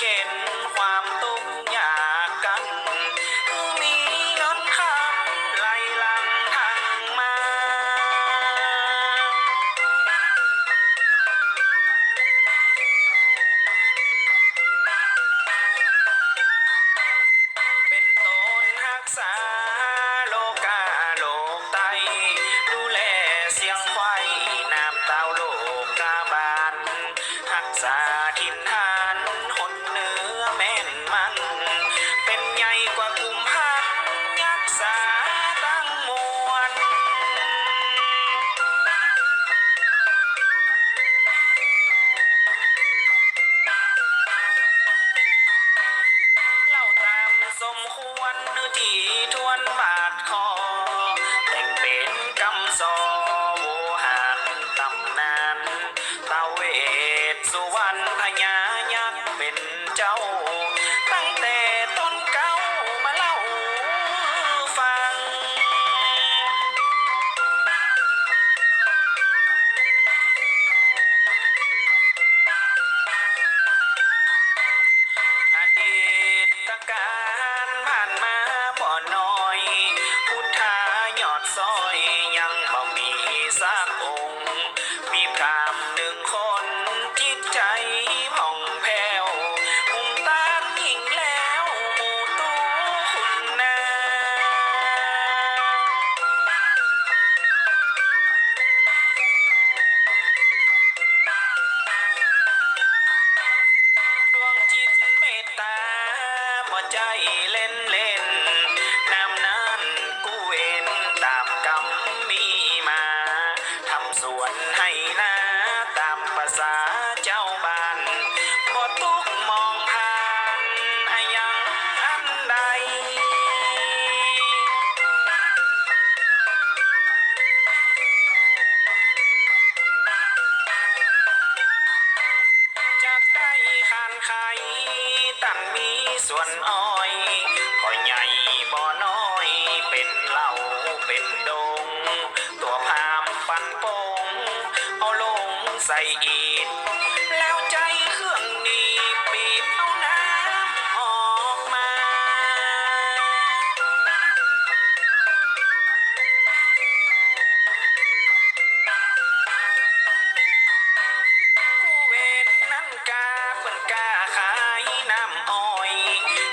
talking. one. ใจอีดแล้วใจเครื่องนี้ปิดเอาน้ำออกมา กูเวทนั้นกาเนกาขายน้ำอ้อย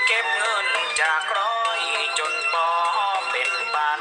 เก็บเงินจากร้อยจนปอเป็นปัน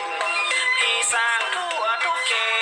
ต พี่สร้างทั่วทุกเขต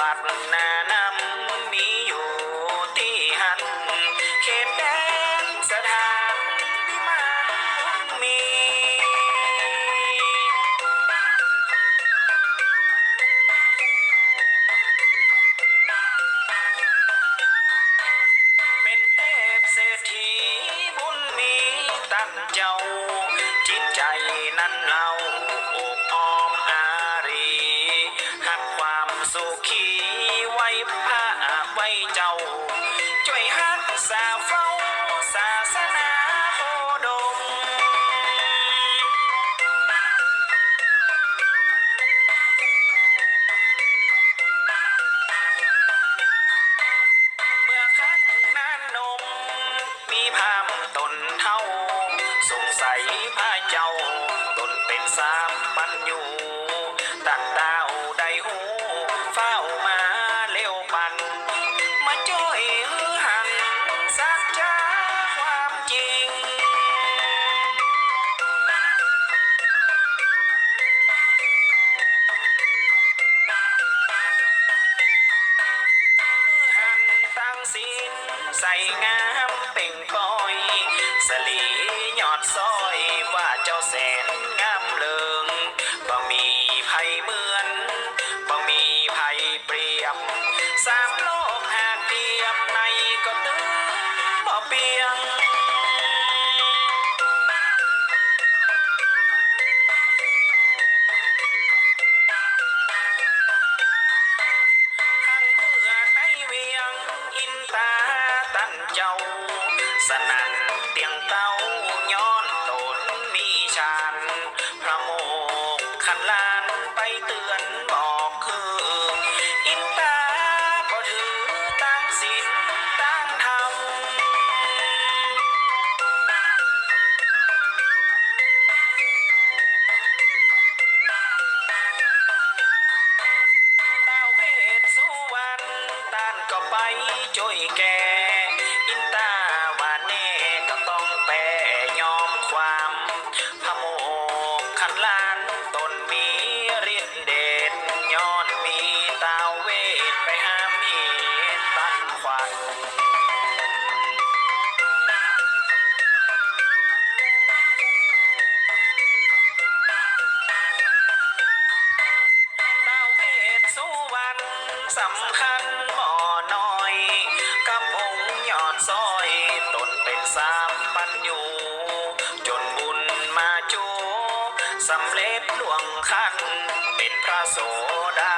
บาดนาำมีอยู่ที่หันเขตแดนสถานวิมนมี เป็นเทพเศรษฐีบุญมีตั้งเจ้า มันอยู่ตั้งดาวได้หูเฝ้ามาเร็วปัน มาช่วยฮือหันสักจ้าความจริง หันตั้งศีลใส่งามเป่งปอย สลีหยอดซอยว่าเจ้า ăn châu. Sàn ăn tiếng tao nhon ันอยู่ จนบุญมาจูสำเร็จล่วงขั้นเป็นพระโสดา